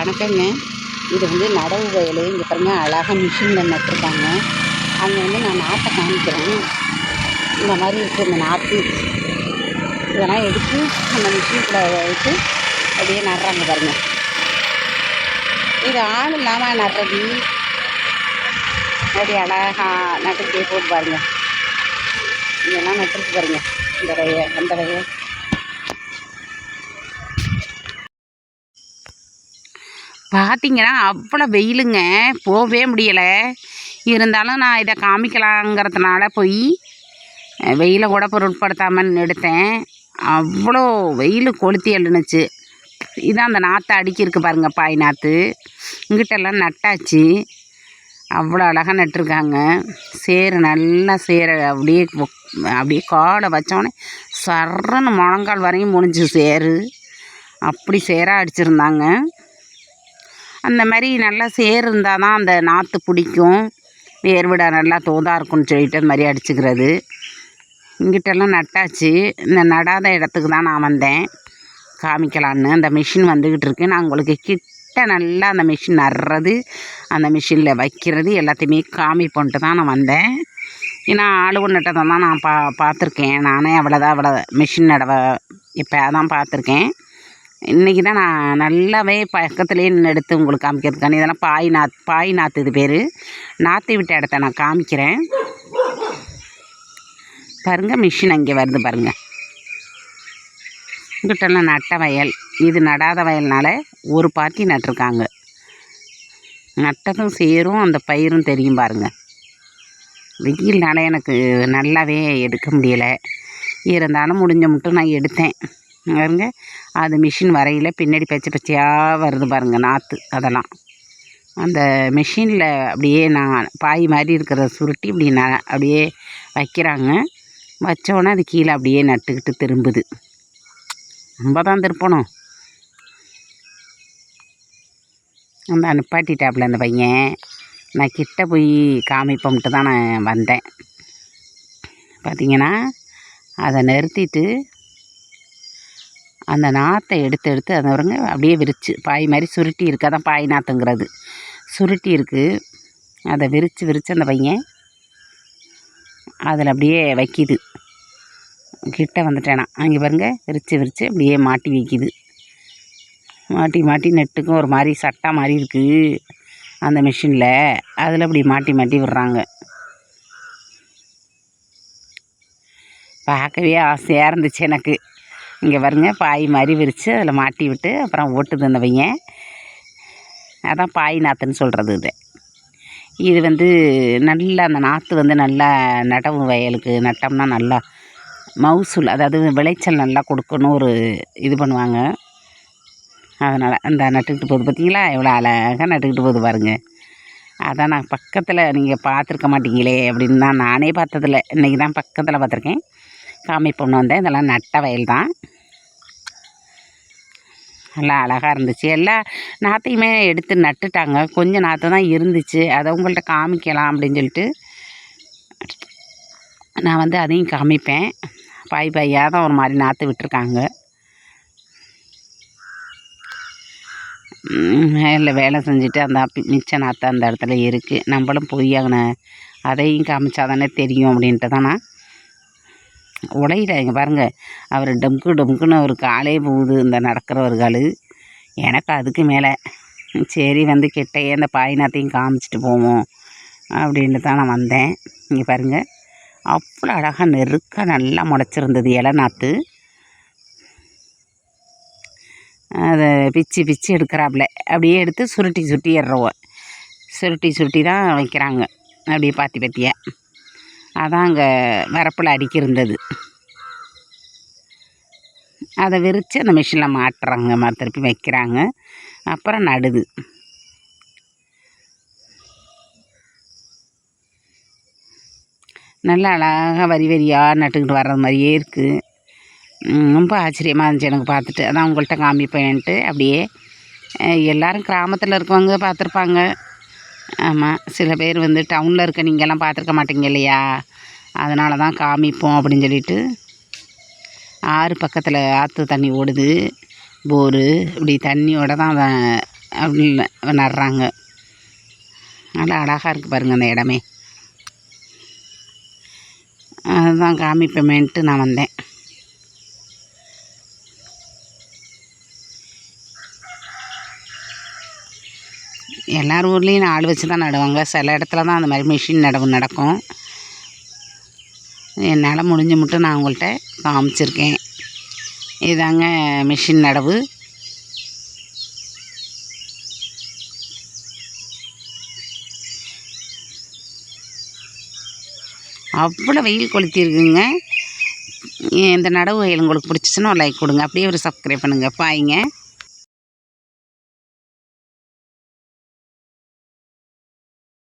வணக்கங்க. இது வந்து நடவு வயல். இங்கே பாருங்க அழகாக மிஷினில் நட்டுருக்காங்க. அங்கே வந்து நான் நாற்றை காமிக்கிறேன். இந்த மாதிரி இருக்குது இந்த நாற்று இதெல்லாம் எடுத்து அந்த மிஷினில் வச்சு அப்படியே நடுறாங்க பாருங்க. இது ஆள் இல்லாமல் நடுறது. அப்படி அழகாக நட்டுக்கிட்டே போட்டு பாருங்க. இதெல்லாம் நட்டுருக்கு பாருங்க. இந்த வய அந்த வயல். பார்த்தீங்கன்னா அவ்வளோ வெயிலுங்க. போகவே முடியலை. இருந்தாலும் நான் இதை காமிக்கலாங்கிறதுனால போய் வெயிலை கூட பொருட்படுத்தாமல் எடுத்தேன் அவ்வளோ வெயில் கொளுத்தி எழுனுச்சு இதான் அந்த நாற்று அடுக்கியிருக்கு பாருங்க பாய் நாற்று இங்கிட்டெல்லாம் நட்டாச்சு. அவ்வளோ அழகாக நட்டுருக்காங்க. சேரு நல்லா சேரை அப்படியே அப்படியே காலை வச்சோடனே சர்றன்னு முழங்கால் வரையும் முடிஞ்சு சேரு அப்படி சேராக அடிச்சிருந்தாங்க. அந்த மாதிரி நல்லா சேர் இருந்தால் தான் அந்த நாற்று பிடிக்கும். வேர் விட நல்லா தோதாக இருக்கும்னு சொல்லிட்டு அது மாதிரி அடிச்சுக்கிறது. இங்கிட்டெல்லாம் நட்டாச்சு. இந்த நடாத இடத்துக்கு தான் நான் வந்தேன். காமிக்கலான்னு. அந்த மிஷின் வந்துக்கிட்டு இருக்கு. நான் உங்களுக்கு கிட்ட நல்லா அந்த மிஷின் நடுறது அந்த மிஷினில் வைக்கிறது எல்லாத்தையுமே காமிப்போன்ட்டு தான் நான் வந்தேன். ஏன்னா ஆளு ஒன்றுட்ட தான் நான் பா பார்த்துருக்கேன். நானே அவ்வளோதான் அவ்வளோ மிஷின் நடவ இப்போ தான் பார்த்துருக்கேன். இன்றைக்கி தான் நான் நல்லாவே பக்கத்துலேயே நின்று எடுத்து உங்களுக்கு காமிக்கிறதுக்கான இதெல்லாம் பாய் நாத் பாய் நாற்று இது பேர். நாற்று விட்ட இடத்த நான் காமிக்கிறேன். பாருங்க மிஷின் அங்கே வருது பாருங்க. இங்கிட்டெல்லாம் நட்ட வயல் இது நடாத வயல்னால ஒரு பாத்தி நட்டிருக்காங்க. நட்டதும் சேரும் அந்த பயிரும் தெரியும் பாருங்க. வெயில்னால எனக்கு நல்லாவே எடுக்க முடியலை. இருந்தாலும் முடிஞ்ச மட்டும் நான் எடுத்தேன். பாருங்க. அது மிஷின் வரையில் பின்னாடி பச்சை பச்சையாக வருது பாருங்க நாற்று அதெல்லாம். அந்த மிஷினில் அப்படியே நான் பாய் மாதிரி இருக்கிறத சுருட்டி இப்படி ந அப்படியே வைக்கிறாங்க. வச்சோடனே அது கீழே அப்படியே நட்டுக்கிட்டு திரும்புது. நம்ம தான் திருப்பணும். அந்த அனுப்பாட்டிட்டாப்புல அந்த பையன் நான் கிட்ட போய் காமிப்போம்ட்டு தான் நான் வந்தேன். பார்த்தீங்கன்னா அதை நிறுத்திட்டு அந்த நாற்றை எடுத்து எடுத்து அதை வருங்க அப்படியே விரித்து பாய் மாதிரி சுருட்டி இருக்குது அதான் பாய் நாற்றுங்கிறது சுருட்டி இருக்குது அதை விரித்து விரித்து அந்த பையன் அதில் அப்படியே வைக்கிது. கிட்ட வந்துட்டேனா. அங்கே பாருங்க விரித்து விரித்து அப்படியே மாட்டி வைக்கிது. மாட்டி மாட்டி நெட்டுக்கும் ஒரு மாதிரி சட்டை மாதிரி இருக்குது அந்த மிஷினில் அதில் அப்படி மாட்டி மாட்டி விடுறாங்க. பார்க்கவே ஆசையாக இருந்துச்சு எனக்கு. இங்கே பாருங்க பாய் மாதிரி விரித்து அதில் மாட்டி விட்டு அப்புறம் ஓட்டுது அந்த பையன். அதான் பாய் நாற்றுன்னு சொல்கிறது இது. இது வந்து நல்லா அந்த நாற்று வந்து நல்லா நடவு வயலுக்கு நட்டோம்னா நல்லா மவுசூல் அதாவது விளைச்சல் நல்லா கொடுக்கணும் ஒரு இது பண்ணுவாங்க. அதனால் அந்த நட்டுக்கிட்டு போகுது. பார்த்தீங்களா எவ்வளோ அழகாக நட்டுக்கிட்டு போகுது பாருங்க. அதான் நான் பக்கத்தில் நீங்கள் பார்த்துருக்க மாட்டீங்களே அப்படின்னு தான் நானே பார்த்ததில்ல. இன்றைக்கி தான் பக்கத்தில் பார்த்துருக்கேன். காமிப்பொண்ணு வந்தேன் இதெல்லாம் நட்ட வயல் தான் நல்லா அழகாக இருந்துச்சு. எல்லா நாற்றையுமே எடுத்து நட்டுட்டாங்க. கொஞ்சம் நாற்று தான் இருந்துச்சு. அதை உங்கள்கிட்ட காமிக்கலாம் அப்படின்னு சொல்லிட்டு நான் வந்து அதையும் காமிப்பேன். பாய் பாயாக தான் ஒரு மாதிரி நாற்று விட்டுருக்காங்க. இல்லை வேலை செஞ்சுட்டு அந்த மிச்ச நாற்று அந்த இடத்துல இருக்குது நம்மளும் போய் அங்கே அதையும் காமிச்சா தானே தெரியும் அப்படின்ட்டு தான் நான் உடையிட்டாங்க இங்கே பாருங்கள் அவர் டம்கு டம்குன்னு அவர் காலே போகுது இந்த நடக்கிறவர்கள். எனக்கு அதுக்கு மேலே சரி வந்து கிட்டையே அந்த பாய் நாத்தையும் காமிச்சிட்டு போவோம் அப்படின்ட்டு தான் நான் வந்தேன். இங்கே பாருங்கள் அவ்வளோ அழகாக நெருக்க நல்லா முளைச்சிருந்தது இலை நாற்று அதை பிச்சு பிச்சு எடுக்கிறாப்புல அப்படியே எடுத்து சுருட்டி சுருட்டி ஏறுறவ சுருட்டி சுருட்டி தான் வைக்கிறாங்க. அப்படியே பாத்தி பாத்தியாக அதான் அங்கே வரப்பில் அடிக்கிருந்தது அதை விரித்து அந்த மிஷினில் மாட்டுறாங்க திருப்பி வைக்கிறாங்க. அப்புறம் நடுது. நல்லா அழகாக வரி வரியாக நட்டுக்கிட்டு வர்றது மாதிரியே இருக்குது ரொம்ப ஆச்சரியமாக இருந்துச்சு எனக்கு பார்த்துட்டு. அதான் உங்கள்கிட்ட காமிப்பேன்ட்டு அப்படியே எல்லோரும் கிராமத்தில் இருக்கவங்க பார்த்துருப்பாங்க. ஆமாம் சில பேர் வந்து டவுனில் இருக்க நீங்கள்லாம் பார்த்துருக்க மாட்டீங்க இல்லையா? அதனால தான் காமிப்போம் அப்படின்னு சொல்லிட்டு ஆறு பக்கத்தில் ஆற்று தண்ணி ஓடுது போரு இப்படி தண்ணியோட தான் அதை அப்படி இல்லை நடுறாங்க நல்லா அழகாக இருக்குது பாருங்கள் அந்த இடமே. அதுதான் காமிப்பமேன்ட்டு நான் வந்தேன். எல்லார் ஊர்லேயும் ஆள் வச்சு தான் நடுவாங்க. சில இடத்துல தான் அந்த மாதிரி மிஷின் நடவு நடக்கும். என்னால் முடிஞ்ச மட்டும் நான் உங்கள்கிட்ட காமிச்சிருக்கேன். இதாங்க மிஷின் நடவு. அவ்வளோ வெயில் கொளுத்திருக்குங்க. இந்த நடவு வயல் உங்களுக்கு பிடிச்சிச்சுன்னா ஒரு லைக் கொடுங்க. அப்படியே ஒரு சப்ஸ்கிரைப் பண்ணுங்கள் பாய்ங்க.